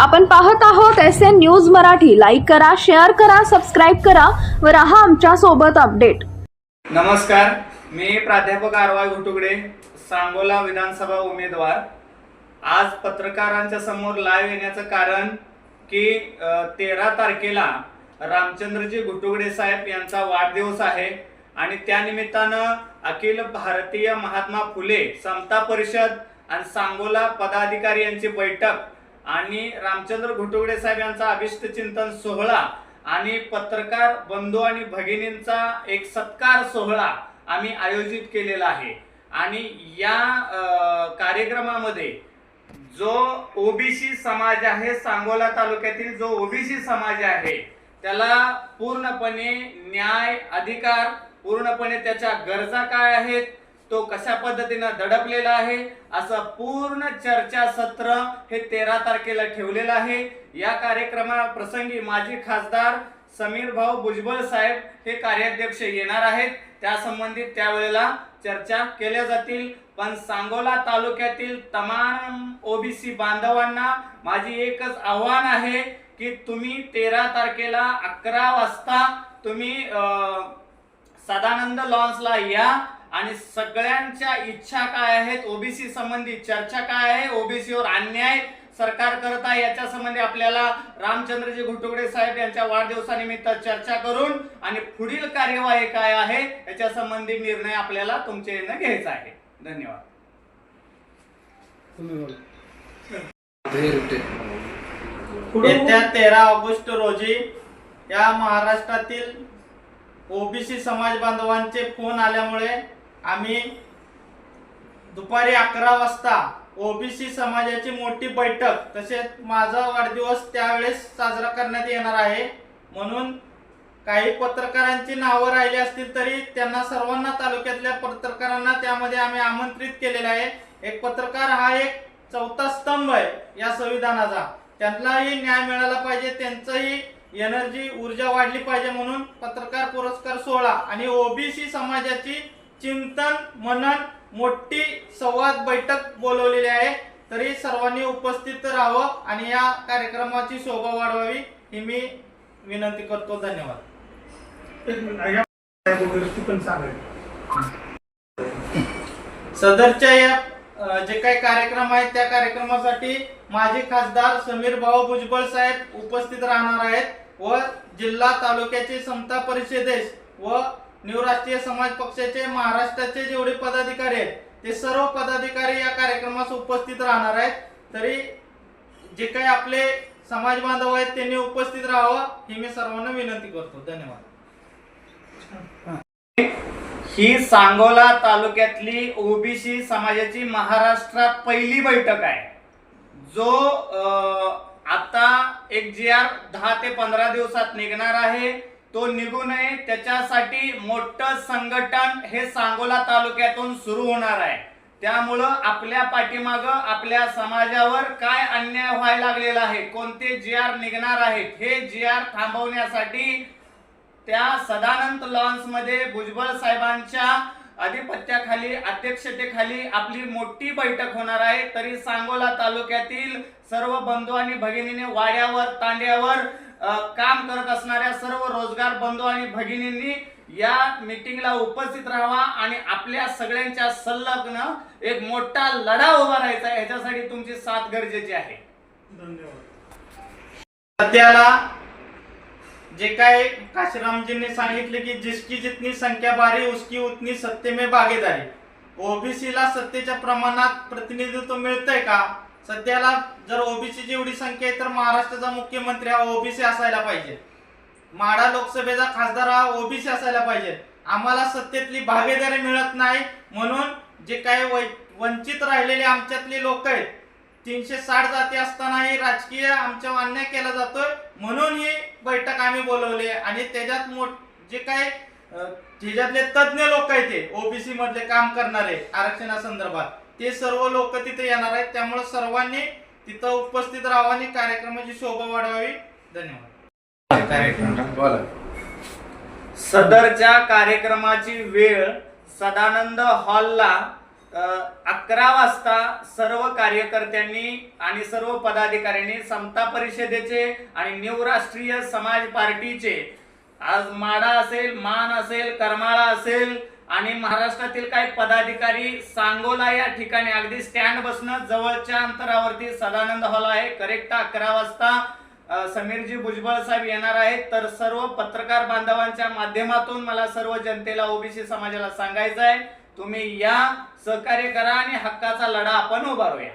आपण पाहत आहोत S N news Marathi. Like करा शेअर करा सबस्क्राईब करा व राहा आमच्यासोबत अपडेट नमस्कार. मी प्राध्यापक आरवाय घुटुगडे सांगोला विधानसभा उमेदवार. आज पत्रकारांच्या समोर लाईव्ह येण्याचं कारण की तेरा तारखेला रामचंद्रजी घुटुगडे साहेब यांचा वाढदिवस आहे आणि त्यानिमित्तानं अखिल भारतीय महात्मा फुले समता परिषद आणि सांगोला पदाधिकारी यांची बैठक आणि रामचंद्र घुटुगडे साहेब यांचा अभिष्ट चिंतन सोहळा आणि पत्रकार बंधू आणि भगिनींचा एक सत्कार सोहळा आम्ही आयोजित केलेला आहे. आणि या कार्यक्रमामध्ये जो ओबीसी समाज आहे सांगोला तालुक्यातील जो ओबीसी समाज आहे त्याला पूर्णपणे न्याय अधिकार पूर्णपणे त्याच्या गरजा काय आहेत तो कशा पद्धतीनं दडपलेला आहे? असं पूर्ण चर्चा सत्र हे तेरा तारखेला ठेवलेलं आहे. या कार्यक्रमा प्रसंगी माजी खासदार समीर भाऊ भुजबळ साहेब हे कार्याध्यक्ष येणार आहेत. त्या संबंधित त्यावेळेला चर्चा केल्या जातील. पण सांगोला तालुक्यातील तमाम ओबीसी बांधवांना माझी एकच आव्हान आहे की तुम्ही तेरा तारखेला अकरा वाजता तुम्ही सदानंद लॉन्सला या. आणि सगळ्यांच्या इच्छा काय आहेत? ओबीसी संबंधी चर्चा काय आहे? ओबीसीवर अन्याय सरकार करत आहे याच्या संबंधी आपल्याला रामचंद्रजी घुटुगडे साहेब यांच्या वाढदिवसानिमित्त चर्चा करून आणि पुढील कार्यवाही काय आहे याच्या संबंधी निर्णय आपल्याला तुमच्या येणं घ्यायचा आहे. धन्यवाद. येत्या तेरा ऑगस्ट रोजी या महाराष्ट्रातील ओबीसी समाज बांधवांचे फोन आल्यामुळे आम्ही दुपारी अकरा वाजता ओबीसी समाजाची मोठी बैठक तसेच माझा वाढदिवस त्यावेळेस साजरा करण्यात येणार आहे. म्हणून काही पत्रकारांची नावं राहिली असतील तरी त्यांना सर्वांना तालुक्यातल्या पत्रकारांना त्यामध्ये आम्ही आमंत्रित केलेलं आहे. एक पत्रकार हा एक चौथा स्तंभ आहे या संविधानाचा. त्यांनाही न्याय मिळाला पाहिजे त्यांचंही एनर्जी ऊर्जा वाढली पाहिजे म्हणून पत्रकार पुरस्कार सोहळा आणि ओबीसी समाजाची चिंतन मनन मोठी संवाद बैठक बोलवलेली आहे. तरी सर्वांनी उपस्थित राहावं आणि या कार्यक्रमाची शोभा वाढवावी ही मी विनंती करतो. धन्यवाद. सदरच्या या जे काही कार्यक्रम आहेत त्या कार्यक्रमासाठी माजी खासदार समीर भाऊ भुजबळ साहेब उपस्थित राहणार आहेत व जिल्हा तालुक्याचे समता परिषदेस व न्यू राष्ट्रीय समाज पक्षाचे महाराष्ट्राचे जेवढे पदाधिकारी आहेत ते सर्व पदाधिकारी या कार्यक्रमास उपस्थित राहणार आहेत. तरी जे काही आपले समाज बांधव आहेत त्यांनी उपस्थित राहावं ही मी सर्वांना विनंती करतो. धन्यवाद. ही सांगोला तालुक्यातली ओबीसी समाजाची महाराष्ट्रात पहिली बैठक आहे. जो आता एक जी आर दहा ते पंधरा दिवसात निघणार आहे. तो निघू नये त्याच्यासाठी मोठं संघटन हे सांगोला तालुक्यातून सुरू होणार आहे. त्यामुळं आपल्या पाठीमाग आपल्या समाजावर काय अन्याय व्हायला लागलेला आहे कोणते जी आर निघणार आहेत हे जी आर थांबवण्यासाठी त्या सदानंद लॉन्समध्ये भुजबळ साहेबांच्या अधिपत्याखाली अध्यक्षतेखाली आपली मोठी बैठक होणार आहे. तरी सांगोला तालुक्यातील सर्व बंधू आणि भगिनीने वाड्यावर तांड्यावर काम करत असणाऱ्या सर्व रोजगार बंधू आणि भगिनींनी या मीटिंगला उपस्थित राहावा आणि आपल्या सगळ्यांच्या संलग्न एक मोठा लढा उभा राहायचा. याच्यासाठी तुमची साथ गरजेची आहे. सध्याला जे काय काशीरामजींनी सांगितले की जिसकी जितनी संख्या बारी उसकी उतनी सत्तेमे भागीदारी. ओबीसीला सत्तेच्या प्रमाणात प्रतिनिधित्व मिळतंय का? सध्याला जर ओबीसी एवढी संख्या आहे तर महाराष्ट्राचा मुख्यमंत्री हा ओबीसी असायला पाहिजे. माडा लोकसभेचा खासदार हा ओबीसी असायला पाहिजे. आम्हाला सत्तेतली भागीदारी मिळत नाही म्हणून जे काही वै- वंचित राहिलेले आमच्यातले लोक आहेत तीनशे साठ जाती असतानाही राजकीय आमच्या अन्याय केला जातोय म्हणून ही बैठक आम्ही बोलवली आणि त्याच्यात मोठ जे काय त्याच्यातले तज्ज्ञ लोक आहेत ते ओबीसी मधले काम करणारे आरक्षणासंदर्भात. ते सर्व लोक तिथे येणार आहेत. त्यामुळे सर्वांनी तिथं उपस्थित राहावं आणि कार्यक्रमाची शोभा वाढवावी. धन्यवाद. सदरच्या कार्यक्रमाची वेळ सदानंद हॉलला अकरा वाजता सर्व कार्यकर्त्यांनी आणि सर्व पदाधिकाऱ्यांनी समता परिषदेचे आणि न्यू राष्ट्रीय समाज पार्टीचे. आज माडा असेल मान असेल करमाळा असेल आणि महाराष्ट्रातील काही पदाधिकारी सांगोला या ठिकाणी अगदी स्टँड बसणं जवळच्या अंतरावरती सदानंद हॉल आहे. करेक्ट अकरा वाजता समीरजी भुजबळ साहेब येणार आहेत. तर सर्व पत्रकार बांधवांच्या माध्यमातून मला सर्व जनतेला ओबीसी समाजाला सांगायचं आहे तुम्ही या सहकार्य करा आणि हक्काचा लढा आपण उभारूया.